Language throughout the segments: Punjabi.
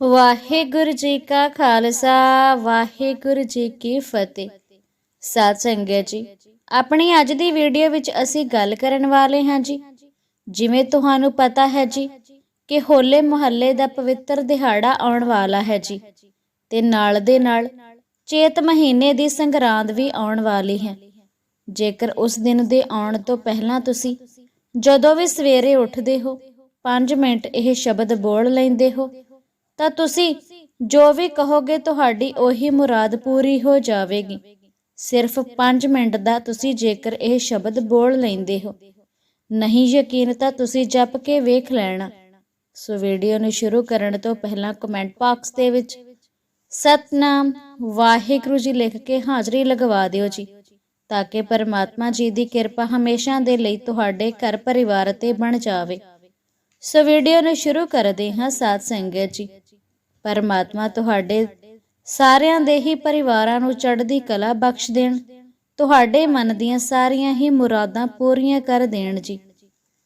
ਵਾਹਿਗੁਰੂ ਜੀ ਕਾ ਖਾਲਸਾ, ਵਾਹਿਗੁਰੂ ਜੀ ਕੀ ਫਤਿਹ। ਸਾਧ ਸੰਗਤ ਜੀ, ਆਪਣੀ ਅੱਜ ਦੀ ਵੀਡੀਓ ਵਿੱਚ ਅਸੀਂ ਗੱਲ ਕਰਨ ਵਾਲੇ ਹਾਂ ਜੀ। ਜਿਵੇਂ ਤੁਹਾਨੂੰ ਪਤਾ ਹੈ ਜੀ ਕਿ ਹੋਲੇ ਮੁਹੱਲੇ ਦਾ ਪਵਿੱਤਰ ਦਿਹਾੜਾ ਆਉਣ ਵਾਲਾ ਹੈ ਜੀ ਤੇ ਨਾਲ ਦੇ ਨਾਲ ਚੇਤ ਮਹੀਨੇ ਦੀ ਸੰਗਰਾਂਦ ਵੀ ਆਉਣ ਵਾਲੀ ਹੈ। ਜੇਕਰ ਉਸ ਦਿਨ ਦੇ ਆਉਣ ਤੋਂ ਪਹਿਲਾਂ ਤੁਸੀਂ ਜਦੋਂ ਵੀ ਸਵੇਰੇ ਉੱਠਦੇ ਹੋ 5 ਮਿੰਟ ਇਹ ਸ਼ਬਦ ਬੋਲ ਲੈਂਦੇ ਹੋ ਤਾਂ ਤੁਸੀਂ ਜੋ ਵੀ ਕਹੋਗੇ ਤੁਹਾਡੀ ਉਹੀ ਮੁਰਾਦ ਪੂਰੀ ਹੋ ਜਾਵੇਗੀ। ਸਿਰਫ 5 ਮਿੰਟ ਦਾ ਤੁਸੀਂ ਜੇਕਰ ਇਹ ਸ਼ਬਦ ਬੋਲ ਲੈਂਦੇ ਹੋ। ਨਹੀਂ ਯਕੀਨ ਤਾਂ ਤੁਸੀਂ ਜਪ ਕੇ ਵੇਖ ਲੈਣਾ। ਸੋ ਵੀਡੀਓ ਨੂੰ ਸ਼ੁਰੂ ਕਰਨ ਤੋਂ ਪਹਿਲਾਂ ਕਮੈਂਟ ਬਾਕਸ ਦੇ ਵਿੱਚ, ਸਤਨਾਮ, ਵਾਹਿਗੁਰੂ ਜੀ ਲਿਖ ਕੇ ਹਾਜ਼ਰੀ ਲਗਵਾ ਦਿਓ ਜੀ, ਤਾਂ ਕਿ ਪਰਮਾਤਮਾ ਜੀ ਦੀ ਕਿਰਪਾ ਹਮੇਸ਼ਾ ਦੇ ਲਈ ਤੁਹਾਡੇ ਘਰ ਪਰਿਵਾਰ ਤੇ ਬਣ ਜਾਵੇ। ਸੋ ਵੀਡੀਓ ਨੂੰ ਸ਼ੁਰੂ ਕਰਦੇ ਹਾਂ ਸਾਧ ਸੰਗਤ ਜੀ। ਪਰਮਾਤਮਾ ਤੁਹਾਡੇ ਸਾਰਿਆਂ ਦੇ ਹੀ ਪਰਿਵਾਰਾਂ ਨੂੰ ਚੜ੍ਹਦੀ ਕਲਾ ਬਖਸ਼ ਦੇਣ। ਤੁਹਾਡੇ ਮਨ ਦੀਆਂ ਸਾਰੀਆਂ ਹੀ ਮੁਰਾਦਾਂ ਪੂਰੀਆਂ ਕਰ ਦੇਣ ਜੀ।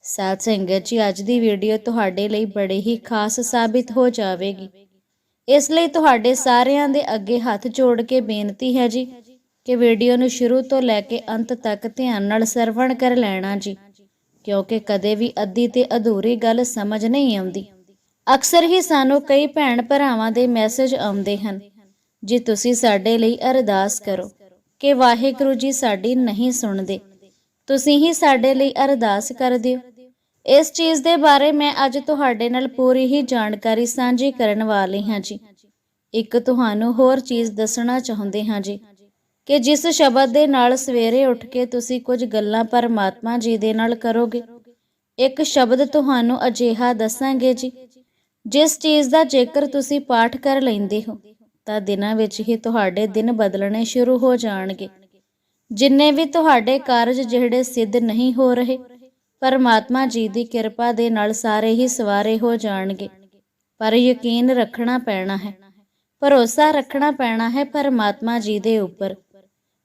ਸਾਧ ਸੰਗਤ ਜੀ, ਅੱਜ ਦੀ ਵੀਡੀਓ ਤੁਹਾਡੇ ਲਈ ਬੜੇ ਹੀ ਖਾਸ ਸਾਬਿਤ ਹੋ ਜਾਵੇਗੀ। ਇਸ ਲਈ ਤੁਹਾਡੇ ਸਾਰਿਆਂ ਦੇ ਅੱਗੇ ਹੱਥ ਜੋੜ ਕੇ ਬੇਨਤੀ ਹੈ ਜੀ, ਕਿ ਵੀਡੀਓ ਨੂੰ ਸ਼ੁਰੂ ਤੋਂ ਲੈ ਕੇ ਅੰਤ ਤੱਕ ਧਿਆਨ ਨਾਲ ਸਰਵਣ ਕਰ ਲੈਣਾ ਜੀ, ਕਿਉਂਕਿ ਕਦੇ ਵੀ ਅੱਧੀ ਤੇ ਅਧੂਰੀ ਗੱਲ ਸਮਝ ਨਹੀਂ ਆਉਂਦੀ। ਅਕਸਰ ਹੀ ਸਾਨੂੰ ਕਈ ਭੈਣ ਭਰਾਵਾਂ ਦੇ ਮੈਸੇਜ ਆਉਂਦੇ ਹਨ, ਜੀ ਤੁਸੀਂ ਸਾਡੇ ਲਈ ਅਰਦਾਸ ਕਰੋ ਕਿ ਵਾਹਿਗੁਰੂ ਜੀ ਸਾਡੀ ਨਹੀਂ ਸੁਣਦੇ। ਤੁਸੀਂ ਹੀ ਸਾਡੇ ਲਈ ਅਰਦਾਸ ਕਰ ਦਿਓ। ਇਸ ਚੀਜ਼ ਦੇ ਬਾਰੇ ਮੈਂ ਅੱਜ ਤੁਹਾਡੇ ਨਾਲ ਪੂਰੀ ਹੀ ਜਾਣਕਾਰੀ ਸਾਂਝੀ ਕਰਨ ਵਾਲੀ ਹਾਂ ਜੀ। ਇੱਕ ਤੁਹਾਨੂੰ ਹੋਰ ਚੀਜ਼ ਦੱਸਣਾ ਚਾਹੁੰਦੇ ਹਾਂ ਜੀ ਕਿ ਜਿਸ ਸ਼ਬਦ ਦੇ ਨਾਲ ਸਵੇਰੇ ਉੱਠ ਕੇ ਤੁਸੀਂ ਕੁਝ ਗੱਲਾਂ ਪਰਮਾਤਮਾ ਜੀ ਦੇ ਨਾਲ ਕਰੋਗੇ, ਇੱਕ ਸ਼ਬਦ ਤੁਹਾਨੂੰ ਅਜਿਹਾ ਦੱਸਾਂਗੇ ਜੀ ਜਿਸ ਚੀਜ਼ ਦਾ ਜੇਕਰ ਤੁਸੀਂ ਪਾਠ ਕਰ ਲੈਂਦੇ ਹੋ, ਤਾਂ ਦਿਨਾਂ ਵਿੱਚ ਹੀ ਤੁਹਾਡੇ ਦਿਨ ਬਦਲਣੇ ਸ਼ੁਰੂ ਹੋ ਜਾਣਗੇ। ਜਿੰਨੇ ਵੀ ਤੁਹਾਡੇ ਕਾਰਜ ਜਿਹੜੇ ਸਿੱਧ ਨਹੀਂ ਹੋ ਰਹੇ, ਪਰਮਾਤਮਾ ਜੀ ਦੀ ਕਿਰਪਾ ਦੇ ਨਾਲ ਸਾਰੇ ਹੀ ਸਵਾਰੇ ਹੋ ਜਾਣਗੇ। ਪਰ ਯਕੀਨ ਰੱਖਣਾ ਪੈਣਾ ਹੈ, ਭਰੋਸਾ ਰੱਖਣਾ ਪੈਣਾ ਹੈ ਪਰਮਾਤਮਾ ਜੀ ਦੇ ਉੱਪਰ।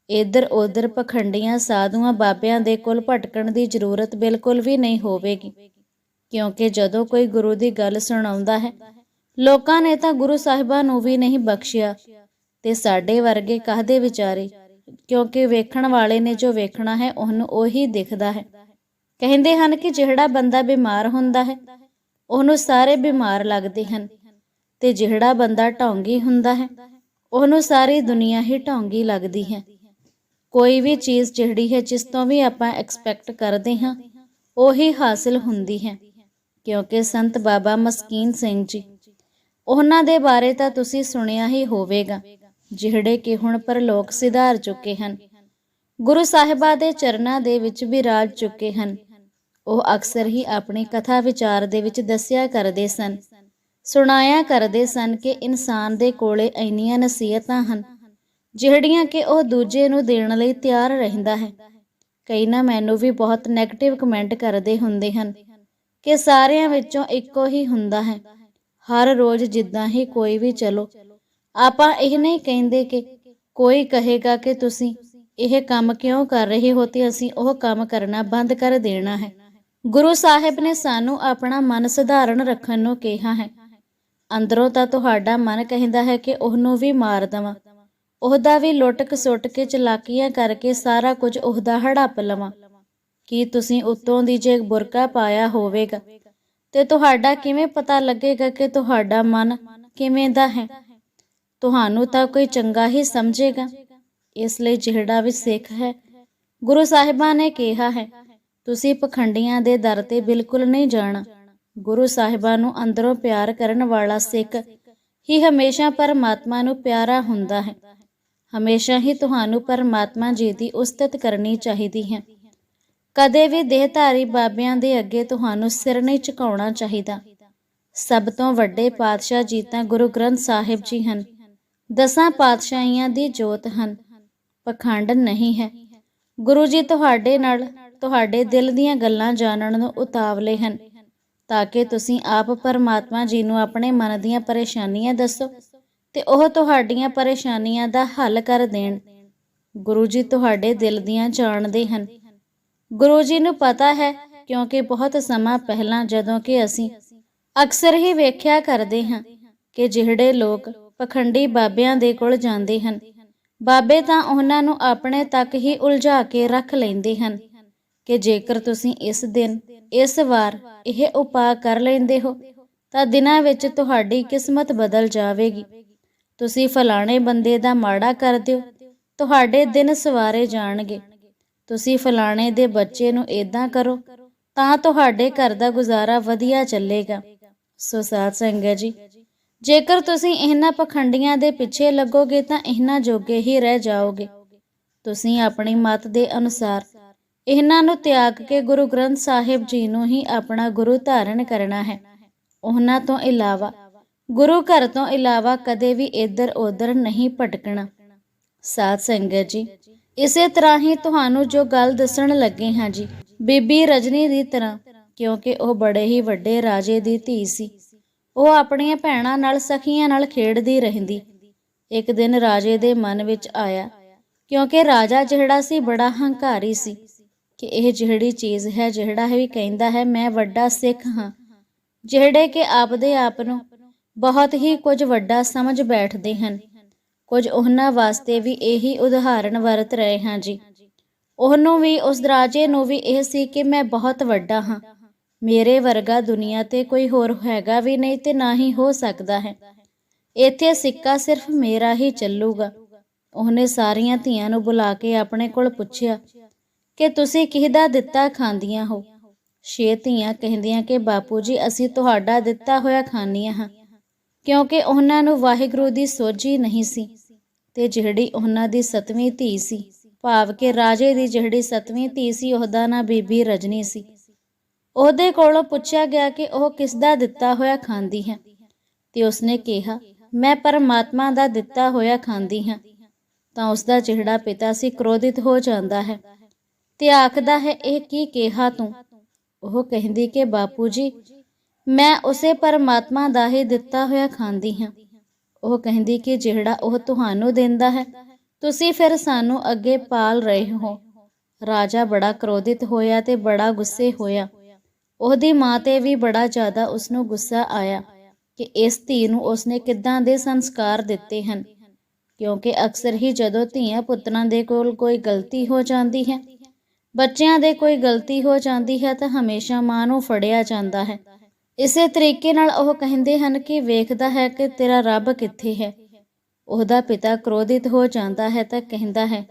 ਇਧਰ ਉਧਰ ਪਖੰਡੀਆਂ ਸਾਧੂਆਂ ਬਾਬਿਆਂ ਦੇ ਕੋਲ ਭਟਕਣ ਦੀ ਜ਼ਰੂਰਤ ਬਿਲਕੁਲ ਵੀ ਨਹੀਂ ਹੋਵੇਗੀ। ਕਿਉਂਕਿ ਜਦੋਂ ਕੋਈ ਗੁਰੂ ਦੀ ਗੱਲ ਸੁਣਾਉਂਦਾ ਹੈ, ਲੋਕਾਂ ਨੇ ਤਾਂ ਗੁਰੂ ਸਾਹਿਬਾਂ ਨੂੰ ਵੀ ਨਹੀਂ ਬਖਸ਼ਿਆ। ਤੇ ਸਾਡੇ ਵਰਗੇ ਕਾਹਦੇ ਵਿਚਾਰੇ? ਕਿਉਂਕਿ ਵੇਖਣ ਵਾਲੇ ਨੇ ਜੋ ਵੇਖਣਾ ਹੈ, ਉਹਨੂੰ ਉਹੀ ਦਿਖਦਾ ਹੈ। ਕਹਿੰਦੇ ਹਨ ਕਿ ਜਿਹੜਾ ਬੰਦਾ ਬਿਮਾਰ ਹੁੰਦਾ ਹੈ, ਉਹਨੂੰ ਸਾਰੇ ਬਿਮਾਰ ਲੱਗਦੇ ਹਨ। ਤੇ ਜਿਹੜਾ ਬੰਦਾ ਢੌਂਗੀ ਹੁੰਦਾ ਹੈ, ਉਹਨੂੰ ਸਾਰੀ ਦੁਨੀਆ ਹੀ ਢੌਂਗੀ ਲੱਗਦੀ ਹੈ। ਕੋਈ ਵੀ ਚੀਜ਼ ਜਿਹੜੀ ਹੈ, ਜਿਸ ਤੋਂ ਵੀ ਆਪਾਂ ਐਕਸਪੈਕਟ ਕਰਦੇ ਹਾਂ, ਉਹੀ ਹਾਸਿਲ ਹੁੰਦੀ ਹੈ। ਕਿਉਂਕਿ ਸੰਤ ਬਾਬਾ ਮਸਕੀਨ ਸਿੰਘ ਜੀ, ਉਹਨਾਂ ਦੇ ਬਾਰੇ ਤਾਂ ਤੁਸੀਂ ਸੁਣਿਆ ਹੀ ਹੋਵੇਗਾ, ਜਿਹੜੇ ਕਿ ਹੁਣ ਪਰਲੋਕ ਸਿਧਾਰ ਚੁੱਕੇ ਹਨ। ਗੁਰੂ ਸਾਹਿਬਾ ਦੇ ਚਰਨਾਂ ਦੇ ਵਿੱਚ ਵਿਰਾਜ ਚੁੱਕੇ ਹਨ। ਉਹ ਅਕਸਰ ਹੀ ਆਪਣੀ ਕਥਾ ਵਿਚਾਰ ਦੇ ਵਿੱਚ ਦੱਸਿਆ ਕਰਦੇ ਸਨ। ਸੁਣਾਇਆ ਕਰਦੇ ਸਨ ਕਿ ਇਨਸਾਨ ਦੇ ਕੋਲੇ ਇੰਨੀਆਂ ਨਸੀਹਤਾਂ ਹਨ, ਜਿਹੜੀਆਂ ਕਿ ਉਹ ਦੂਜੇ ਨੂੰ ਦੇਣ ਲਈ ਤਿਆਰ ਰਹਿੰਦਾ ਹੈ। ਕਈ ਨਾ ਮੈਨੂੰ ਵੀ ਬਹੁਤ ਨੈਗੇਟਿਵ ਕਮੈਂਟ ਕਰਦੇ ਹੁੰਦੇ ਹਨ। ਕਿ ਸਾਰਿਆਂ ਵਿੱਚੋਂ ਇੱਕੋ ਹੀ ਹੁੰਦਾ ਹੈ। ਹਰ ਰੋਜ਼ ਜਿੱਦਾਂ ਹੀ ਕੋਈ ਵੀ ਚਲੋ, ਆਪਾਂ ਇਹ ਨਹੀਂ ਕਹਿੰਦੇ ਕਿ ਕੋਈ ਕਹੇਗਾ ਕਿ ਤੁਸੀਂ ਇਹ ਕੰਮ ਕਿਉਂ ਕਰ ਰਹੇ ਹੋ ਤੇ ਅਸੀਂ ਉਹ ਕੰਮ ਕਰਨਾ ਬੰਦ ਕਰ ਦੇਣਾ ਹੈ। ਗੁਰੂ ਸਾਹਿਬ ਨੇ ਸਾਨੂੰ ਆਪਣਾ ਮਨ ਸਧਾਰਨ ਰੱਖਣ ਨੂੰ ਕਿਹਾ ਹੈ। ਅੰਦਰੋਂ ਤਾਂ ਤੁਹਾਡਾ ਮਨ ਕਹਿੰਦਾ ਹੈ ਕਿ ਉਹਨੂੰ ਵੀ ਮਾਰ ਦਵਾਂ। ਉਹਦਾ ਵੀ ਲੁੱਟ ਖਸੁੱਟ ਕੇ ਚਲਾਕੀਆਂ ਕਰਕੇ ਸਾਰਾ ਕੁਝ ਉਹਦਾ ਹੜੱਪ ਲਵਾਂ। ਕੀ ਤੁਸੀਂ ਉੱਤੋਂ ਦੀ ਜੇ ਬੁਰਕਾ ਪਾਇਆ ਹੋਵੇਗਾ, ਤੇ ਤੁਹਾਡਾ ਕਿਵੇਂ ਪਤਾ ਲੱਗੇਗਾ ਕਿ ਤੁਹਾਡਾ ਮਨ ਕਿਵੇਂ ਦਾ ਹੈ? ਤੁਹਾਨੂੰ ਤਾਂ ਕੋਈ ਚੰਗਾ ਹੀ ਸਮਝੇਗਾ। ਇਸ ਲਈ ਜਿਹੜਾ ਵੀ ਸਿੱਖ ਹੈ, ਗੁਰੂ ਸਾਹਿਬਾਂ ਨੇ ਕਿਹਾ ਹੈ, ਤੁਸੀਂ ਪਖੰਡੀਆਂ ਦੇ ਦਰ ਤੇ ਬਿਲਕੁਲ ਨਹੀਂ ਜਾਣਾ। ਗੁਰੂ ਸਾਹਿਬਾਂ ਨੂੰ ਅੰਦਰੋਂ ਪਿਆਰ ਕਰਨ ਵਾਲਾ ਸਿੱਖ ਹੀ ਹਮੇਸ਼ਾ ਪਰਮਾਤਮਾ ਨੂੰ ਪਿਆਰਾ ਹੁੰਦਾ ਹੈ। ਹਮੇਸ਼ਾ ਹੀ ਤੁਹਾਨੂੰ ਪਰਮਾਤਮਾ ਜੀ ਦੀ ਉਸਤਤ ਕਰਨੀ ਚਾਹੀਦੀ ਹੈ। ਕਦੇ ਵੀ ਦੇਹਧਾਰੀ ਬਾਬਿਆਂ ਦੇ ਅੱਗੇ ਤੁਹਾਨੂੰ ਸਿਰ ਨਹੀਂ ਝੁਕਾਉਣਾ ਚਾਹੀਦਾ। ਸਭ ਤੋਂ ਵੱਡੇ ਪਾਤਸ਼ਾਹ ਜੀ ਤਾਂ ਗੁਰੂ ਗ੍ਰੰਥ ਸਾਹਿਬ ਜੀ ਹਨ। ਦਸਾਂ ਪਾਤਸ਼ਾਹੀਆਂ ਦੀ ਜੋਤ ਹਨ। ਪਖੰਡ ਨਹੀਂ ਹੈ। ਗੁਰੂ ਜੀ ਤੁਹਾਡੇ ਨਾਲ, ਤੁਹਾਡੇ ਦਿਲ ਦੀਆਂ ਗੱਲਾਂ ਜਾਣਨ ਨੂੰ ਉਤਾਵਲੇ ਹਨ। ਤਾਂ ਕਿ ਤੁਸੀਂ ਆਪ ਪਰਮਾਤਮਾ ਜੀ ਨੂੰ ਆਪਣੇ ਮਨ ਦੀਆਂ ਪਰੇਸ਼ਾਨੀਆਂ ਦੱਸੋ ਤੇ ਉਹ ਤੁਹਾਡੀਆਂ ਪਰੇਸ਼ਾਨੀਆਂ ਦਾ ਹੱਲ ਕਰ ਦੇਣ। ਗੁਰੂ ਜੀ ਤੁਹਾਡੇ ਦਿਲ ਦੀਆਂ ਜਾਣਦੇ ਹਨ। ਗੁਰੂ ਜੀ ਨੂੰ ਪਤਾ ਹੈ, ਕਿਉਂਕਿ ਬਹੁਤ ਸਮਾਂ ਪਹਿਲਾਂ ਜਦੋਂ ਕਿ ਅਸੀਂ ਅਕਸਰ ਹੀ ਵੇਖਿਆ ਕਰਦੇ ਹਾਂ ਕਿ ਜਿਹੜੇ ਲੋਕ ਪਖੰਡੀ ਬਾਬਿਆਂ ਦੇ ਕੋਲ ਜਾਂਦੇ ਹਨ, ਬਾਬੇ ਤਾਂ ਉਹਨਾਂ ਨੂੰ ਆਪਣੇ ਤੱਕ ਹੀ ਉਲਝਾ ਕੇ ਰੱਖ ਲੈਂਦੇ ਹਨ ਕਿ ਜੇਕਰ ਤੁਸੀਂ ਇਸ ਦਿਨ, ਇਸ ਵਾਰ ਇਹ ਉਪਾਅ ਕਰ ਲੈਂਦੇ ਹੋ, ਤਾਂ ਦਿਨਾਂ ਵਿੱਚ ਤੁਹਾਡੀ ਕਿਸਮਤ ਬਦਲ ਜਾਵੇਗੀ। ਤੁਸੀਂ ਫਲਾਣੇ ਬੰਦੇ ਦਾ ਮਾੜਾ ਕਰ ਦਿਓ, ਤੁਹਾਡੇ ਦਿਨ ਸਵਾਰੇ ਜਾਣਗੇ। ਤੁਸੀਂ ਫਲਾਣੇ ਦੇ ਬੱਚੇ ਨੂੰ ਇਦਾਂ ਕਰੋ, ਤਾਂ ਤੁਹਾਡੇ ਘਰ ਦਾ ਗੁਜ਼ਾਰਾ ਵਧੀਆ ਚੱਲੇਗਾ। ਸੋ ਸਾਧ ਸੰਗਤ ਜੀ, ਜੇਕਰ ਤੁਸੀਂ ਇਹਨਾਂ ਪਖੰਡੀਆਂ ਦੇ ਪਿੱਛੇ ਲੱਗੋਗੇ ਤਾਂ ਇਹਨਾਂ ਜੋਗੇ ਹੀ ਰਹਿ ਜਾਓਗੇ। ਤੁਸੀਂ ਆਪਣੀ ਮਤ ਦੇ ਅਨੁਸਾਰ ਇਹਨਾਂ ਨੂੰ ਤਿਆਗ ਕੇ ਗੁਰੂ ਗ੍ਰੰਥ ਸਾਹਿਬ ਜੀ ਨੂੰ ਹੀ ਆਪਣਾ ਗੁਰੂ ਧਾਰਨ ਕਰਨਾ ਹੈ। ਉਹਨਾਂ ਤੋਂ ਇਲਾਵਾ, ਗੁਰੂ ਘਰ ਤੋਂ ਇਲਾਵਾ ਕਦੇ ਵੀ ਇੱਧਰ ਉੱਧਰ ਨਹੀਂ ਭਟਕਣਾ। ਸਾਧ ਸੰਗਤ ਜੀ ਇਸੇ ਤਰ੍ਹਾਂ ਹੀ ਤੁਹਾਨੂੰ ਜੋ ਗੱਲ ਦੱਸਣ ਲੱਗੇ ਹਾਂ ਜੀ, ਬੀਬੀ ਰਜਨੀ ਦੀ ਤਰ੍ਹਾਂ, ਕਿਉਂਕਿ ਉਹ ਬੜੇ ਹੀ ਵੱਡੇ ਰਾਜੇ ਦੀ ਧੀ ਸੀ। ਉਹ ਆਪਣੀਆਂ ਭੈਣਾਂ ਨਾਲ ਸਖੀਆਂ ਨਾਲ ਖੇਡਦੀ ਰਹਿੰਦੀ। ਇੱਕ ਦਿਨ ਰਾਜੇ ਦੇ ਮਨ ਵਿੱਚ ਆਇਆ, ਕਿਉਂਕਿ ਰਾਜਾ ਜਿਹੜਾ ਸੀ ਬੜਾ ਹੰਕਾਰੀ ਸੀ, ਕਿ ਇਹ ਜਿਹੜੀ ਚੀਜ਼ ਹੈ, ਜਿਹੜਾ ਵੀ ਕਹਿੰਦਾ ਹੈ, ਮੈਂ ਵੱਡਾ ਸਿੱਖ ਹਾਂ। ਜਿਹੜੇ ਕਿ ਆਪਦੇ ਆਪ ਨੂੰ ਬਹੁਤ ਹੀ ਕੁਝ ਵੱਡਾ ਸਮਝ ਬੈਠਦੇ ਹਨ। ਕੁਝ ਉਹਨਾਂ ਵਾਸਤੇ ਵੀ ਇਹੀ ਉਦਾਹਰਣ ਵਰਤ ਰਹੇ ਹਾਂ ਜੀ। ਉਹਨੂੰ ਵੀ, ਉਸ ਰਾਜੇ ਨੂੰ ਵੀ ਇਹ ਸੀ ਕਿ ਮੈਂ ਬਹੁਤ ਵੱਡਾ ਹਾਂ। ਮੇਰੇ ਵਰਗਾ ਦੁਨੀਆ ਤੇ ਕੋਈ ਹੋਰ ਹੈਗਾ ਵੀ ਨਹੀਂ ਤੇ ਨਾ ਹੀ ਹੋ ਸਕਦਾ ਹੈ। ਇੱਥੇ ਸਿੱਕਾ ਸਿਰਫ ਮੇਰਾ ਹੀ ਚੱਲੂਗਾ। ਉਹਨੇ ਸਾਰੀਆਂ ਧੀਆਂ ਨੂੰ ਬੁਲਾ ਕੇ ਆਪਣੇ ਕੋਲ ਪੁੱਛਿਆ, ਕਿ ਤੁਸੀਂ ਕਿਹਦਾ ਦਿੱਤਾ ਖਾਂਦੀਆਂ ਹੋ? ਛੇ ਧੀਆਂ ਕਹਿੰਦੀਆਂ ਕਿ, ਬਾਪੂ ਜੀ, ਅਸੀਂ ਤੁਹਾਡਾ ਦਿੱਤਾ ਹੋਇਆ ਖਾਂਦੀਆਂ ਹਾਂ। ਕਿਉਂਕਿ ਉਹਨਾਂ ਨੂੰ ਵਾਹਿਗੁਰੂ ਦੀ ਸੋਝੀ ਨਹੀਂ ਸੀ ਤੇ ਜਿਹੜੀ ਉਹਨਾਂ ਦੀ ਸਤਵੀਂ ਧੀ ਸੀ, ਭਾਵ ਕਿ ਰਾਜੇ ਦੀ ਜਿਹੜੀ ਸਤਵੀਂ ਧੀ ਸੀ, ਉਹਦਾ ਨਾਂ ਬੀਬੀ ਰਜਨੀ ਸੀ। ਉਹਦੇ ਕੋਲੋਂ ਪੁੱਛਿਆ ਗਿਆ ਕਿ ਉਹ ਕਿਸ ਦਾ ਦਿੱਤਾ ਹੋਇਆ ਖਾਂਦੀ ਹੈ? ਤੇ ਉਸਨੇ ਕਿਹਾ, ਮੈਂ ਪਰਮਾਤਮਾ ਦਾ ਦਿੱਤਾ ਹੋਇਆ ਖਾਂਦੀ ਹਾਂ। ਤਾਂ ਉਸ ਦਾ ਜਿਹੜਾ ਪਿਤਾ ਸੀ, ਕ੍ਰੋਧਿਤ ਹੋ ਜਾਂਦਾ ਹੈ। ਤੇ ਆਖਦਾ ਹੈ, ਇਹ ਕੀ ਕਿਹਾ ਤੂੰ? ਉਹ ਕਹਿੰਦੀ ਕਿ, ਬਾਪੂ ਜੀ ਮੈਂ ਉਸੇ ਪਰਮਾਤਮਾ ਦਾ ਹੀ ਦਿੱਤਾ ਹੋਇਆ ਖਾਂਦੀ ਹਾਂ। ਉਹ ਕਹਿੰਦੀ ਕਿ ਜਿਹੜਾ ਉਹ ਤੁਹਾਨੂੰ ਦਿੰਦਾ ਹੈ, ਤੁਸੀਂ ਫਿਰ ਸਾਨੂੰ ਅੱਗੇ ਪਾਲ ਰਹੇ ਹੋ। ਰਾਜਾ ਬੜਾ ਕ੍ਰੋਧਿਤ ਹੋਇਆ ਤੇ ਬੜਾ ਗੁੱਸੇ ਹੋਇਆ। ਉਹਦੀ ਮਾਂ ਤੇ ਵੀ ਬੜਾ ਜ਼ਿਆਦਾ ਉਸ ਨੂੰ ਗੁੱਸਾ ਆਇਆ ਕਿ ਇਸ ਧੀ ਨੂੰ ਉਸਨੇ ਕਿੱਦਾਂ ਦੇ ਸੰਸਕਾਰ ਦਿੱਤੇ ਹਨ। ਕਿਉਂਕਿ ਅਕਸਰ ਹੀ ਜਦੋਂ ਧੀਆਂ ਪੁੱਤਰਾਂ ਦੇ ਕੋਲ ਕੋਈ ਗਲਤੀ ਹੋ ਜਾਂਦੀ ਹੈ, ਬੱਚਿਆਂ ਦੇ ਕੋਈ ਗਲਤੀ ਹੋ ਜਾਂਦੀ ਹੈ ਤਾਂ ਹਮੇਸ਼ਾ ਮਾਂ ਨੂੰ ਫੜਿਆ ਜਾਂਦਾ ਹੈ। ਇਸੇ ਤਰੀਕੇ ਨਾਲ ਉਹ ਕਹਿੰਦੇ ਹਨ ਕਿ ਵੇਖਦਾ ਹੈ ਕਿ ਤੇਰਾ ਰੱਬ ਕਿੱਥੇ ਹੈ। ਉਹਦਾ ਪਿਤਾ ਕ੍ਰੋਧਿਤ ਹੋ ਜਾਂਦਾ ਹੈ ਤਾਂ ਕਹਿੰਦਾ ਹੈ,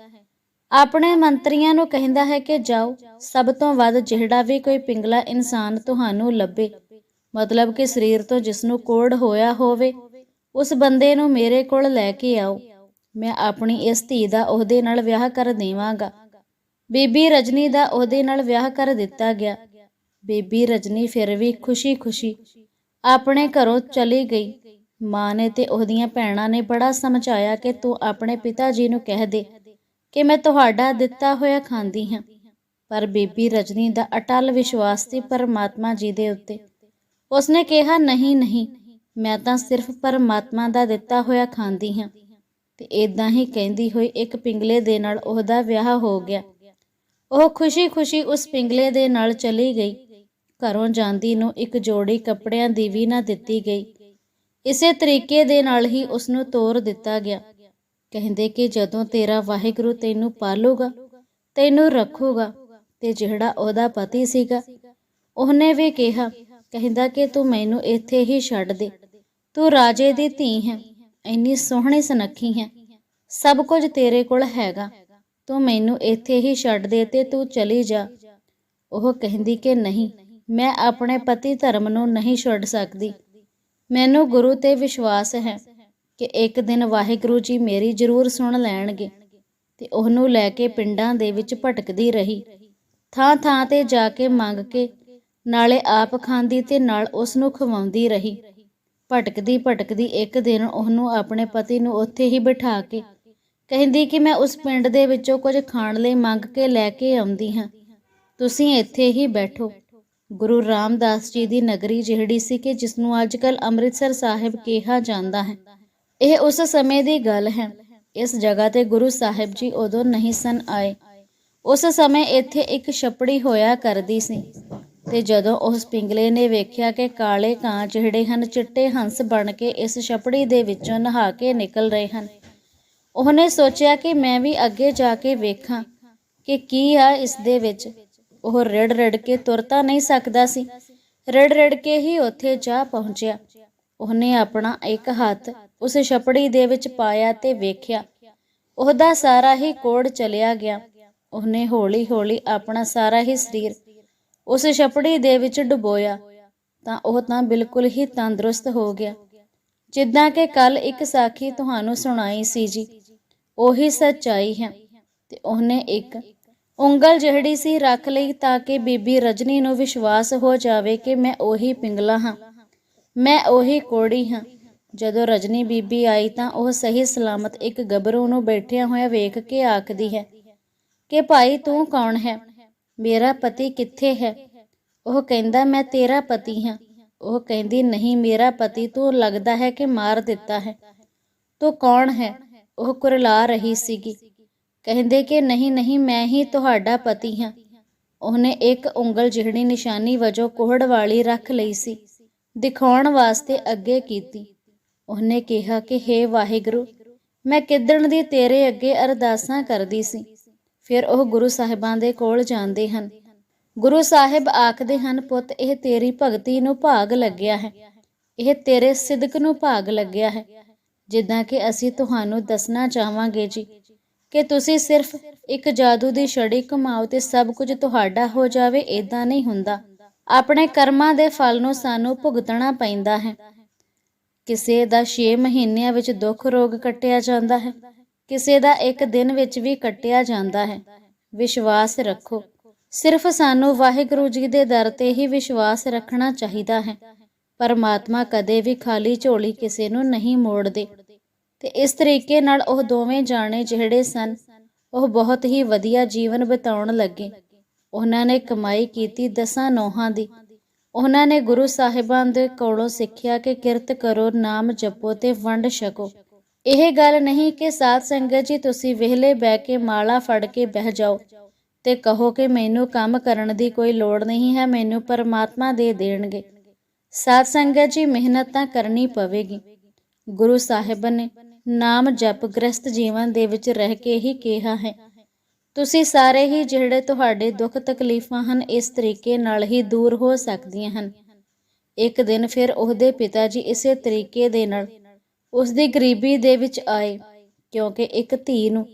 ਆਪਣੇ ਮੰਤਰੀਆਂ ਨੂੰ ਕਹਿੰਦਾ ਹੈ ਕਿ ਜਾਓ, ਸਭ ਤੋਂ ਵੱਧ ਜਿਹੜਾ ਵੀ ਕੋਈ ਪਿੰਗਲਾ ਇਨਸਾਨ ਤੁਹਾਨੂੰ ਲੱਭੇ। ਮਤਲਬ ਕਿ ਸਰੀਰ ਤੋਂ ਜਿਸ ਨੂੰ ਕੋੜ ਹੋਇਆ ਹੋਵੇ, ਉਸ ਬੰਦੇ ਨੂੰ ਮੇਰੇ ਕੋਲ ਲੈ ਕੇ ਆਓ। ਮੈਂ ਆਪਣੀ ਇਸ ਧੀ ਦਾ ਉਹਦੇ ਨਾਲ ਵਿਆਹ ਕਰ ਦੇਵਾਂਗਾ। ਬੀਬੀ ਰਜਨੀ ਦਾ ਉਹਦੇ ਨਾਲ ਵਿਆਹ ਕਰ ਦਿੱਤਾ ਗਿਆ। ਬੀਬੀ ਰਜਨੀ ਫਿਰ ਵੀ ਖੁਸ਼ੀ-ਖੁਸ਼ੀ ਆਪਣੇ ਘਰੋਂ ਚਲੀ ਗਈ। ਮਾਂ ਨੇ ਤੇ ਉਹਦੀਆਂ ਭੈਣਾਂ ਨੇ ਬੜਾ ਸਮਝਾਇਆ ਕਿ ਤੂੰ ਆਪਣੇ ਪਿਤਾ ਜੀ ਨੂੰ ਕਹਿ ਦੇ ਕਿ ਮੈਂ ਤੁਹਾਡਾ ਦਿੱਤਾ ਹੋਇਆ ਖਾਂਦੀ ਹਾਂ। ਪਰ ਬੀਬੀ ਰਜਨੀ ਦਾ ਅਟਲ ਵਿਸ਼ਵਾਸ ਸੀ ਪਰਮਾਤਮਾ ਜੀ ਦੇ ਉੱਤੇ। ਉਸਨੇ ਕਿਹਾ, ਨਹੀਂ ਨਹੀਂ, ਮੈਂ ਤਾਂ ਸਿਰਫ ਪਰਮਾਤਮਾ ਦਾ ਦਿੱਤਾ ਹੋਇਆ ਖਾਂਦੀ ਹਾਂ। ਤੇ ਇਦਾਂ ਹੀ ਕਹਿੰਦੀ ਹੋਈ ਇੱਕ ਪਿੰਗਲੇ ਦੇ ਨਾਲ ਉਹਦਾ ਵਿਆਹ ਹੋ ਗਿਆ। ਉਹ ਖੁਸ਼ੀ-ਖੁਸ਼ੀ ਉਸ ਪਿੰਗਲੇ ਦੇ ਨਾਲ ਚਲੀ ਗਈ। ਘਰੋਂ ਜਾਂਦੀ ਨੂੰ ਇੱਕ ਜੋੜੀ ਕੱਪੜਿਆਂ ਦੀ ਵੀ ਨਾ ਦਿੱਤੀ ਗਈ। ਇਸੇ ਤਰੀਕੇ ਦੇ ਨਾਲ ਹੀ ਉਸ ਨੂੰ ਤੋਰ ਦਿੱਤਾ ਗਿਆ। ਕਹਿੰਦੇ ਕਿ ਜਦੋਂ ਤੇਰਾ ਵਾਹਿਗੁਰੂ ਤੈਨੂੰ ਪਾਲੂਗਾ, ਤੈਨੂੰ ਰੱਖੂਗਾ ਤੇ ਜਿਹੜਾ ਉਹਦਾ ਪਤੀ ਸੀਗਾ, ਉਹਨੇ ਵੀ ਕਿਹਾ, ਕਹਿੰਦਾ ਕਿ ਤੂੰ ਮੈਨੂੰ ਇੱਥੇ ਹੀ ਛੱਡ ਦੇ। ਤੂੰ ਰਾਜੇ ਦੀ ਧੀ ਹੈ, ਇੰਨੀ ਸੋਹਣੀ ਸੁਨੱਖੀ ਹੈ, ਸਭ ਕੁਝ ਤੇਰੇ ਕੋਲ ਹੈਗਾ। ਤੂੰ ਮੈਨੂੰ ਇੱਥੇ ਹੀ ਛੱਡ ਦੇ ਤੇ ਤੂੰ ਚਲੀ ਜਾ। ਉਹ ਕਹਿੰਦੀ ਕਿ ਨਹੀਂ ਮੈਂ ਆਪਣੇ ਪਤੀ ਧਰਮ ਨੂੰ ਨਹੀਂ ਛੱਡ ਸਕਦੀ। ਮੈਨੂੰ ਗੁਰੂ ਤੇ ਵਿਸ਼ਵਾਸ ਹੈ ਕਿ ਇੱਕ ਦਿਨ ਵਾਹਿਗੁਰੂ ਜੀ ਮੇਰੀ ਜ਼ਰੂਰ ਸੁਣ ਲੈਣਗੇ ਤੇ ਉਹਨੂੰ ਲੈ ਕੇ ਪਿੰਡਾਂ ਦੇ ਵਿੱਚ ਭਟਕਦੀ ਰਹੀ। ਥਾਂ ਥਾਂ ਤੇ ਜਾ ਕੇ ਮੰਗ ਕੇ ਨਾਲੇ ਆਪ ਖਾਂਦੀ ਤੇ ਨਾਲ ਉਸ ਨੂੰ ਖਵਾਉਂਦੀ ਰਹੀ। ਭਟਕਦੀ ਭਟਕਦੀ ਇੱਕ ਦਿਨ ਉਹਨੂੰ ਆਪਣੇ ਪਤੀ ਨੂੰ ਉੱਥੇ ਹੀ ਬਿਠਾ ਕੇ ਕਹਿੰਦੀ ਕਿ ਮੈਂ ਉਸ ਪਿੰਡ ਦੇ ਵਿੱਚੋਂ ਕੁਝ ਖਾਣ ਲਈ ਮੰਗ ਕੇ ਲੈ ਕੇ ਆਉਂਦੀ ਹਾਂ। ਤੁਸੀਂ ਇੱਥੇ ਹੀ ਬੈਠੋ। ਗੁਰੂ ਰਾਮਦਾਸ ਜੀ ਦੀ ਨਗਰੀ ਜਿਹੜੀ ਸੀ ਕਿ ਜਿਸ ਨੂੰ ਅੱਜਕੱਲ ਅੰਮ੍ਰਿਤਸਰ ਸਾਹਿਬ ਕਿਹਾ ਜਾਂਦਾ ਹੈ। ਇਹ ਉਸ ਸਮੇਂ ਦੀ ਗੱਲ ਹੈ। ਇਸ ਜਗ੍ਹਾ ਤੇ ਗੁਰੂ ਸਾਹਿਬ ਜੀ ਉਦੋਂ ਨਹੀਂ ਸਨ ਆਏ। ਉਸ ਸਮੇਂ ਇੱਥੇ ਇੱਕ ਛਪੜੀ ਹੋਇਆ ਕਰਦੀ ਸੀ ਤੇ ਜਦੋਂ ਉਸ ਪਿੰਗਲੇ ਨੇ ਵੇਖਿਆ ਕਿ ਕਾਲੇ ਕਾਂ ਜਿਹੜੇ ਹਨ, ਚਿੱਟੇ ਹੰਸ ਬਣ ਕੇ ਇਸ ਛਪੜੀ ਦੇ ਵਿੱਚੋਂ ਨਹਾ ਕੇ ਨਿਕਲ ਰਹੇ ਹਨ। ਉਹਨੇ ਸੋਚਿਆ ਕਿ ਮੈਂ ਵੀ ਅੱਗੇ ਜਾ ਕੇ ਵੇਖਾਂ ਕਿ ਕੀ ਆ ਇਸ ਦੇ ਵਿੱਚ। ਉਹ ਰੜ ਰੜ ਕੇ ਤੁਰ ਤਾਂ ਨਹੀਂ ਸਕਦਾ ਸੀ। ਰੜ ਰੜ ਕੇ ਹੀ ਉੱਥੇ ਜਾ ਪਹੁੰਚਿਆ। ਉਹਨੇ ਆਪਣਾ ਇੱਕ ਹੱਥ ਉਸ ਛਪੜੀ ਦੇ ਵਿੱਚ ਪਾਇਆ ਤੇ ਵੇਖਿਆ। ਉਹਦਾ ਸਾਰਾ ਹੀ ਕੋੜ ਚਲਿਆ ਗਿਆ। ਉਹਨੇ ਹੌਲੀ-ਹੌਲੀ ਆਪਣਾ ਸਾਰਾ ਹੀ ਸਰੀਰ ਉਸ ਛਪੜੀ ਦੇ ਵਿੱਚ ਡੁਬੋਇਆ ਤਾਂ ਉਹ ਤਾਂ ਬਿਲਕੁਲ ਹੀ ਤੰਦਰੁਸਤ ਹੋ ਗਿਆ। ਜਿੱਦਾਂ ਕਿ ਕੱਲ ਇੱਕ ਸਾਖੀ ਤੁਹਾਨੂੰ ਸੁਣਾਈ ਸੀ ਜੀ, ਉਹੀ ਸੱਚਾਈ ਹੈ ਤੇ ਉਹਨੇ ਇੱਕ ਉਂਗਲ ਜਿਹੜੀ ਸੀ ਰੱਖ ਲਈ ਤਾਂ ਕਿ ਬੀਬੀ ਰਜਨੀ ਨੂੰ ਵਿਸ਼ਵਾਸ ਹੋ ਜਾਵੇ ਕਿ ਮੈਂ ਉਹੀ ਪਿੰਗਲਾ ਹਾਂ। ਮੈਂ ਉਹੀ ਕੋੜੀ ਹਾਂ। ਜਦੋਂ ਰਜਨੀ ਬੀਬੀ ਆਈ ਤਾਂ ਉਹ ਸਹੀ ਸਲਾਮਤ ਇੱਕ ਗੱਭਰੂ ਨੂੰ ਬੈਠਿਆ ਹੋਇਆ ਵੇਖ ਕੇ ਆਖਦੀ ਹੈ, ਕਿ ਭਾਈ ਤੂੰ ਕੌਣ ਹੈ? ਮੇਰਾ ਪਤੀ ਕਿੱਥੇ ਹੈ? ਉਹ ਕਹਿੰਦਾ, ਮੈਂ ਤੇਰਾ ਪਤੀ ਹਾਂ। ਉਹ ਕਹਿੰਦੀ, ਨਹੀਂ, ਮੇਰਾ ਪਤੀ ਤੂੰ ਲੱਗਦਾ ਹੈ ਕਿ ਮਾਰ ਦਿੱਤਾ ਹੈ। ਤੂੰ ਕੌਣ ਹੈ? ਉਹ ਕੁਰਲਾ ਰਹੀ ਸੀਗੀ। ਕਹਿੰਦੇ ਕਿ ਨਹੀਂ ਨਹੀਂ, ਮੈਂ ਹੀ ਤੁਹਾਡਾ ਪਤੀ ਹਾਂ। ਉਹਨੇ ਇੱਕ ਉਂਗਲ ਜਿਹੜੀ ਨਿਸ਼ਾਨੀ ਵਜੋਂ ਕੋਹੜ ਵਾਲੀ ਰੱਖ ਲਈ ਸੀ, ਦਿਖਾਉਣ ਵਾਸਤੇ ਅੱਗੇ ਕੀਤੀ। ਉਹਨੇ ਕਿਹਾ ਕਿ हे ਵਾਹਿਗੁਰੂ, ਮੈਂ ਕਿਦਣ ਦੀ ਤੇਰੇ ਅੱਗੇ ਅਰਦਾਸਾਂ ਕਰਦੀ ਸੀ? ਫਿਰ ਉਹ ਗੁਰੂ ਸਾਹਿਬਾਂ ਦੇ ਕੋਲ ਜਾਂਦੇ ਹਨ। ਗੁਰੂ ਸਾਹਿਬ ਆਖਦੇ ਹਨ, ਪੁੱਤ, ਇਹ ਤੇਰੀ ਭਗਤੀ ਨੂੰ ਭਾਗ ਲੱਗਿਆ ਹੈ। ਇਹ ਤੇਰੇ ਸਿਦਕ ਨੂੰ ਭਾਗ ਲੱਗਿਆ ਹੈ। ਜਿੱਦਾਂ ਕਿ ਅਸੀਂ ਤੁਹਾਨੂੰ ਦੱਸਣਾ ਚਾਹਾਂਗੇ ਜੀ ਕਿ ਤੁਸੀਂ ਸਿਰਫ ਇੱਕ ਜਾਦੂ ਦੀ ਛੜੀ ਕਮਾਓ ਤੇ ਸਭ ਕੁਝ ਤੁਹਾਡਾ ਹੋ ਜਾਵੇ ਇਦਾਂ ਨਹੀਂ ਹੁੰਦਾ। ਆਪਣੇ ਕਰਮਾਂ ਦੇ ਫਲ ਨੂੰ ਸਾਨੂੰ ਭੁਗਤਣਾ ਪੈਂਦਾ ਹੈ। ਕਿਸੇ ਦਾ 6 ਮਹੀਨਿਆਂ ਵਿੱਚ ਦੁੱਖ ਰੋਗ ਕੱਟਿਆ ਜਾਂਦਾ ਹੈ। ਕਿਸੇ ਦਾ ਇੱਕ ਦਿਨ ਵਿੱਚ ਵੀ ਕੱਟਿਆ ਜਾਂਦਾ ਹੈ। ਵਿਸ਼ਵਾਸ ਰੱਖੋ। ਸਿਰਫ ਸਾਨੂੰ ਵਾਹਿਗੁਰੂ ਜੀ ਦੇ ਦਰ ਤੇ ਹੀ ਵਿਸ਼ਵਾਸ ਰੱਖਣਾ ਚਾਹੀਦਾ ਹੈ। ਪਰਮਾਤਮਾ ਕਦੇ ਵੀ ਖਾਲੀ ਝੋਲੀ ਕਿਸੇ ਨੂੰ ਨਹੀਂ ਮੋੜਦੇ। ਤੇ ਇਸ ਤਰੀਕੇ ਨਾਲ ਉਹ ਦੋਵੇਂ ਜਾਣੇ ਜਿਹੜੇ ਸਨ, ਉਹ ਬਹੁਤ ਹੀ ਵਧੀਆ ਜੀਵਨ ਬਿਤਾਉਣ ਲੱਗੇ। ਉਹਨਾਂ ਨੇ ਕਮਾਈ ਕੀਤੀ ਦਸਾਂ ਨੋਹਾਂ ਦੀ। ਉਹਨਾਂ ਨੇ ਗੁਰੂ ਸਾਹਿਬਾਂ ਦੇ ਕੋਲੋਂ ਸਿੱਖਿਆ ਕਿ ਕਿਰਤ ਕਰੋ, ਨਾਮ ਜਪੋ ਤੇ ਵੰਡ ਛਕੋ। ਇਹ ਗੱਲ ਨਹੀਂ ਕਿ ਸਾਧ ਸੰਗਤ ਜੀ, ਤੁਸੀਂ ਵਿਹਲੇ ਬਹਿ ਕੇ ਮਾਲਾ ਫੜ ਕੇ ਬਹਿ ਜਾਓ ਤੇ ਕਹੋ ਕਿ ਮੈਨੂੰ ਕੰਮ ਕਰਨ ਦੀ ਕੋਈ ਲੋੜ ਨਹੀਂ ਹੈ, ਮੈਨੂੰ ਪਰਮਾਤਮਾ ਦੇ ਦੇਣਗੇ। ਸਾਧ ਸੰਗਤ ਜੀ, ਮਿਹਨਤ ਤਾਂ ਕਰਨੀ ਪਵੇਗੀ। ਗੁਰੂ ਸਾਹਿਬ ਨੇ ਨਾਮ ਜਪ ਗ੍ਰਸਤ ਜੀਵਨ ਦੇ ਵਿੱਚ ਰਹਿ ਕੇ ਹੀ ਕਿਹਾ ਹੈ। ਤੁਸੀਂ ਸਾਰੇ ਹੀ ਜਿਹੜੇ ਤੁਹਾਡੇ ਦੁੱਖ ਤਕਲੀਫਾਂ ਹਨ, ਇਸ ਤਰੀਕੇ ਨਾਲ ਹੀ ਦੂਰ ਹੋ ਸਕਦੀਆਂ ਹਨ। ਇੱਕ ਦਿਨ ਫਿਰ ਉਹਦੇ ਪਿਤਾ ਜੀ ਇਸੇ ਤਰੀਕੇ ਦੇ ਨਾਲ ਉਸ ਦੀ ਗਰੀਬੀ ਦੇ ਵਿੱਚ ਆਏ, ਕਿਉਂਕਿ ਇੱਕ ਧੀ ਨੂੰ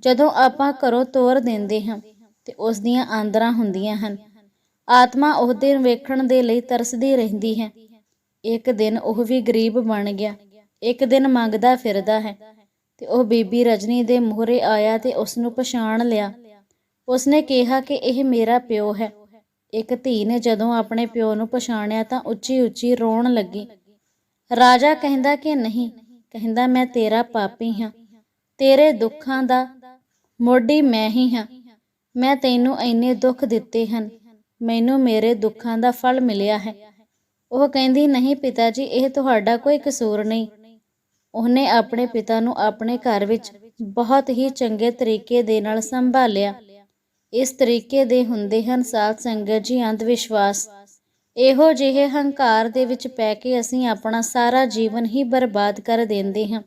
ਜਦੋਂ ਆਪਾਂ ਘਰੋਂ ਤੋਰ ਦਿੰਦੇ ਹਾਂ, ਤੇ ਉਸ ਦੀਆਂ ਆਂਦਰਾਂ ਹੁੰਦੀਆਂ ਹਨ। ਆਤਮਾ ਉਹਦੇ ਨੂੰ ਵੇਖਣ ਦੇ ਲਈ ਤਰਸਦੀ ਰਹਿੰਦੀ ਹੈ। ਇੱਕ ਦਿਨ ਉਹ ਵੀ ਗਰੀਬ ਬਣ ਗਿਆ। ਇੱਕ ਦਿਨ ਮੰਗਦਾ ਫਿਰਦਾ ਹੈ ਤੇ ਉਹ ਬੀਬੀ ਰਜਨੀ ਦੇ ਮੂਹਰੇ ਆਇਆ ਤੇ ਉਸ ਨੂੰ ਪਛਾਣ ਲਿਆ। ਉਸਨੇ ਕਿਹਾ ਕਿ ਇਹ ਮੇਰਾ ਪਿਓ ਹੈ। ਇੱਕ ਧੀ ਨੇ ਜਦੋਂ ਆਪਣੇ ਪਿਓ ਨੂੰ ਪਛਾਣਿਆ ਤਾਂ ਉੱਚੀ ਉੱਚੀ ਰੋਣ ਲੱਗੀ। ਰਾਜਾ ਕਹਿੰਦਾ ਕਿ ਨਹੀਂ, ਕਹਿੰਦਾ ਮੈਂ ਤੇਰਾ ਪਾਪੀ ਹਾਂ। ਤੇਰੇ ਦੁੱਖਾਂ ਦਾ ਮੋਢੀ ਮੈਂ ਹੀ ਹਾਂ। ਮੈਂ ਤੈਨੂੰ ਇੰਨੇ ਦੁੱਖ ਦਿੱਤੇ ਹਨ। ਮੈਨੂੰ ਮੇਰੇ ਦੁੱਖਾਂ ਦਾ ਫਲ ਮਿਲਿਆ ਹੈ। ਉਹ ਕਹਿੰਦੀ, ਨਹੀਂ ਪਿਤਾ ਜੀ, ਇਹ ਤੁਹਾਡਾ ਕੋਈ ਕਸੂਰ ਨਹੀਂ। ਉਹਨੇ ਆਪਣੇ ਪਿਤਾ ਨੂੰ ਆਪਣੇ ਘਰ ਵਿੱਚ ਬਹੁਤ ਹੀ ਚੰਗੇ ਤਰੀਕੇ ਦੇ ਨਾਲ ਸੰਭਾਲਿਆ। ਇਸ ਤਰੀਕੇ ਦੇ ਹੁੰਦੇ ਹਨ ਸਾਧ ਸੰਗਤ ਜੀ ਅੰਧ ਵਿਸ਼ਵਾਸ। ਇਹੋ ਜਿਹੇ ਹੰਕਾਰ ਦੇ ਵਿੱਚ ਪੈ ਕੇ ਅਸੀਂ ਆਪਣਾ ਸਾਰਾ ਜੀਵਨ ਹੀ ਬਰਬਾਦ ਕਰ ਦਿੰਦੇ ਹਾਂ।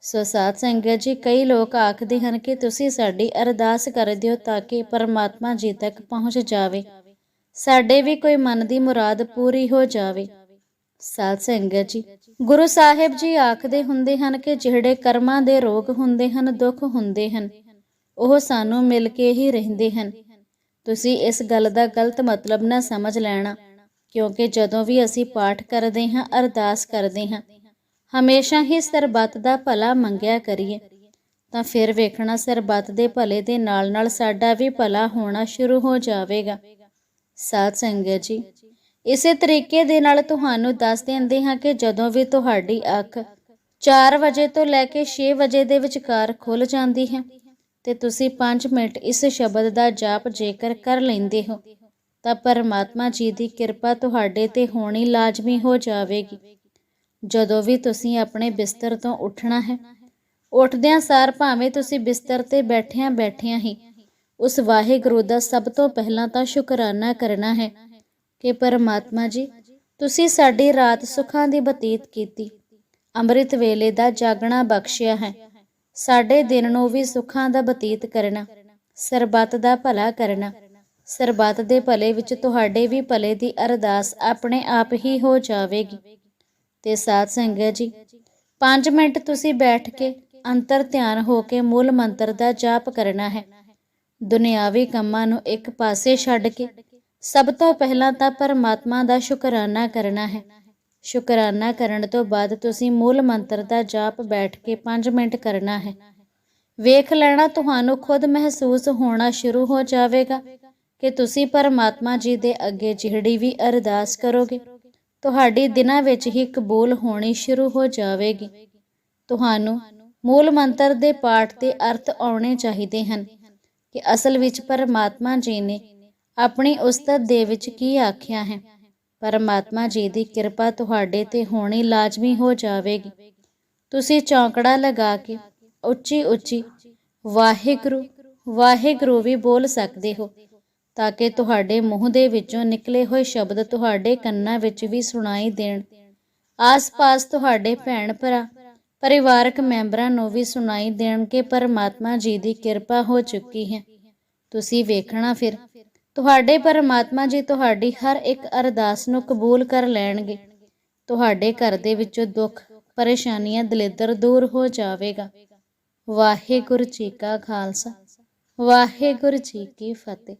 ਸੋ ਸਾਧ ਸੰਗਤ ਜੀ, ਕਈ ਲੋਕ ਆਖਦੇ ਹਨ ਕਿ ਤੁਸੀਂ ਸਾਡੀ ਅਰਦਾਸ ਕਰ ਦਿਓ ਤਾਂ ਕਿ ਪਰਮਾਤਮਾ ਜੀ ਤੱਕ ਪਹੁੰਚ ਜਾਵੇ। ਸਾਡੇ ਵੀ ਕੋਈ ਮਨ ਦੀ ਮੁਰਾਦ ਪੂਰੀ ਹੋ ਜਾਵੇ। ਸਾਧ ਸੰਗਤ ਜੀ, ਗੁਰੂ ਸਾਹਿਬ ਜੀ ਆਖਦੇ ਹੁੰਦੇ ਹਨ ਕਿ ਜਿਹੜੇ ਕਰਮਾਂ ਦੇ ਰੋਗ ਹੁੰਦੇ ਹਨ, ਦੁੱਖ ਹੁੰਦੇ ਹਨ, ਉਹ ਸਾਨੂੰ ਮਿਲ ਕੇ ਹੀ ਰਹਿੰਦੇ ਹਨ। ਤੁਸੀਂ ਇਸ ਗੱਲ ਦਾ ਗਲਤ ਮਤਲਬ ਨਾ ਸਮਝ ਲੈਣਾ, ਕਿਉਂਕਿ ਜਦੋਂ ਵੀ ਅਸੀਂ ਪਾਠ ਕਰਦੇ ਹਾਂ, ਅਰਦਾਸ ਕਰਦੇ ਹਾਂ, ਹਮੇਸ਼ਾ ਹੀ ਸਰਬੱਤ ਦਾ ਭਲਾ ਮੰਗਿਆ ਕਰੀਏ। ਤਾਂ ਫਿਰ ਵੇਖਣਾ ਸਰਬੱਤ ਦੇ ਭਲੇ ਦੇ ਨਾਲ ਨਾਲ ਸਾਡਾ ਵੀ ਭਲਾ ਹੋਣਾ ਸ਼ੁਰੂ ਹੋ ਜਾਵੇਗਾ। ਸਾਧ ਸੰਗਤ ਜੀ ਇਸੇ ਤਰੀਕੇ ਦੇ ਨਾਲ ਤੁਹਾਨੂੰ ਦੱਸ ਦਿੰਦੇ ਹਾਂ ਕਿ ਜਦੋਂ ਵੀ ਤੁਹਾਡੀ ਅੱਖ 4 ਵਜੇ ਤੋਂ ਲੈ ਕੇ 6 ਵਜੇ ਦੇ ਵਿਚਕਾਰ ਖੁੱਲ ਜਾਂਦੀ ਹੈ ਤੇ ਤੁਸੀਂ 5 ਮਿੰਟ ਇਸ ਸ਼ਬਦ ਦਾ ਜਾਪ ਜੇਕਰ ਕਰ ਲੈਂਦੇ ਹੋ, ਤਾਂ ਪਰਮਾਤਮਾ ਜੀ ਦੀ ਕਿਰਪਾ ਤੁਹਾਡੇ ਤੇ ਹੋਣੀ ਲਾਜ਼ਮੀ ਹੋ ਜਾਵੇਗੀ। ਜਦੋਂ ਵੀ ਤੁਸੀਂ ਆਪਣੇ ਬਿਸਤਰ ਤੋਂ ਉੱਠਣਾ ਹੈ, ਉੱਠਦਿਆਂ ਸਾਰ ਭਾਵੇਂ ਤੁਸੀਂ ਬਿਸਤਰ ਤੇ ਬੈਠਿਆਂ ਬੈਠਿਆਂ ਹੀ, ਉਸ ਵਾਹਿਗੁਰੂ ਦਾ ਸਭ ਤੋਂ ਪਹਿਲਾਂ ਤਾਂ ਸ਼ੁਕਰਾਨਾ ਕਰਨਾ ਹੈ ਕਿ ਪਰਮਾਤਮਾ ਜੀ, ਤੁਸੀਂ ਸਾਡੀ ਰਾਤ ਸੁੱਖਾਂ ਦੀ ਬਤੀਤ ਕੀਤੀ। ਅੰਮ੍ਰਿਤ ਵੇਲੇ ਦਾ ਜਾਗਣਾ ਬਖਸ਼ਿਆ ਹੈ। ਸਾਡੇ ਦਿਨ ਨੂੰ ਵੀ ਸੁੱਖਾਂ ਦਾ ਬਤੀਤ ਕਰਨਾ, ਸਰਬੱਤ ਦਾ ਭਲਾ ਕਰਨਾ। ਸਰਬੱਤ ਦੇ ਭਲੇ ਵਿੱਚ ਤੁਹਾਡੇ ਵੀ ਭਲੇ ਦੀ ਅਰਦਾਸ ਆਪਣੇ ਆਪ ਹੀ ਹੋ ਜਾਵੇਗੀ। ਤੇ ਸਾਧ ਸੰਗਤ ਜੀ 5 ਮਿੰਟ ਤੁਸੀਂ ਬੈਠ ਕੇ ਅੰਤਰ ਧਿਆਨ ਹੋ ਕੇ ਮੂਲ ਮੰਤਰ ਦਾ ਜਾਪ ਕਰਨਾ ਹੈ। ਦੁਨਿਆਵੀ ਕੰਮਾਂ ਨੂੰ ਇੱਕ ਪਾਸੇ ਛੱਡ ਕੇ ਸਭ ਤੋਂ ਪਹਿਲਾਂ ਤਾਂ ਪਰਮਾਤਮਾ ਦਾ ਸ਼ੁਕਰਾਨਾ ਕਰਨਾ ਹੈ। ਸ਼ੁਕਰਾਨਾ ਕਰਨ ਤੋਂ ਬਾਅਦ ਤੁਸੀਂ ਮੂਲ ਮੰਤਰ ਦਾ ਜਾਪ ਬੈਠ ਕੇ 5 ਮਿੰਟ ਕਰਨਾ ਹੈ। ਵੇਖ ਲੈਣਾ ਤੁਹਾਨੂੰ ਖੁਦ ਮਹਿਸੂਸ ਹੋਣਾ ਸ਼ੁਰੂ ਹੋ ਜਾਵੇਗਾ ਕਿ ਤੁਸੀਂ ਪਰਮਾਤਮਾ ਜੀ ਦੇ ਅੱਗੇ ਜਿਹੜੀ ਵੀ ਅਰਦਾਸ ਕਰੋਗੇ, ਤੁਹਾਡੀ ਦਿਨਾਂ ਵਿੱਚ ਹੀ ਕਬੂਲ ਹੋਣੀ ਸ਼ੁਰੂ ਹੋ ਜਾਵੇਗੀ। ਤੁਹਾਨੂੰ ਮੂਲ ਮੰਤਰ ਦੇ ਪਾਠ ਦੇ ਅਰਥ ਆਉਣੇ ਚਾਹੀਦੇ ਹਨ ਕਿ ਅਸਲ ਵਿੱਚ ਪਰਮਾਤਮਾ ਜੀ ਨੇ ਆਪਣੀ ਉਸਤਤ ਦੇ ਵਿੱਚ ਕੀ ਆਖਿਆ ਹੈ? ਪਰਮਾਤਮਾ ਜੀ ਦੀ ਕਿਰਪਾ ਤੁਹਾਡੇ ਤੇ ਹੋਣੀ ਲਾਜ਼ਮੀ ਹੋ ਜਾਵੇਗੀ। ਤੁਸੀਂ ਚੌਂਕੜਾ ਲਗਾ ਕੇ ਉੱਚੀ ਉੱਚੀ ਵਾਹਿਗੁਰੂ ਵਾਹਿਗੁਰੂ ਵੀ ਬੋਲ ਸਕਦੇ ਹੋ, ਤਾਂ ਕਿ ਤੁਹਾਡੇ ਮੂੰਹ ਦੇ ਵਿੱਚੋਂ ਨਿਕਲੇ ਹੋਏ ਸ਼ਬਦ ਤੁਹਾਡੇ ਕੰਨਾਂ ਵਿੱਚ ਵੀ ਸੁਣਾਈ ਦੇਣ। ਆਸ-ਪਾਸ ਤੁਹਾਡੇ ਭੈਣ ਭਰਾ, ਪਰਿਵਾਰਕ ਮੈਂਬਰਾਂ ਨੂੰ ਵੀ ਸੁਣਾਈ ਦੇਣ ਕਿ ਪਰਮਾਤਮਾ ਜੀ ਦੀ ਕਿਰਪਾ ਹੋ ਚੁੱਕੀ ਹੈ। ਤੁਸੀਂ ਵੇਖਣਾ ਫਿਰ ਤੁਹਾਡੇ ਪਰਮਾਤਮਾ ਜੀ ਤੁਹਾਡੀ ਹਰ ਇੱਕ ਅਰਦਾਸ ਨੂੰ ਕਬੂਲ ਕਰ ਲੈਣਗੇ। ਤੁਹਾਡੇ ਘਰ ਦੇ ਵਿੱਚੋਂ ਦੁੱਖ, ਪਰੇਸ਼ਾਨੀਆਂ, ਦਲਿੱਦਰ ਦੂਰ ਹੋ ਜਾਵੇਗਾ। ਵਾਹਿਗੁਰੂ ਜੀ ਕਾ ਖਾਲਸਾ, ਵਾਹਿਗੁਰੂ ਜੀ ਕੀ ਫਤਿਹ।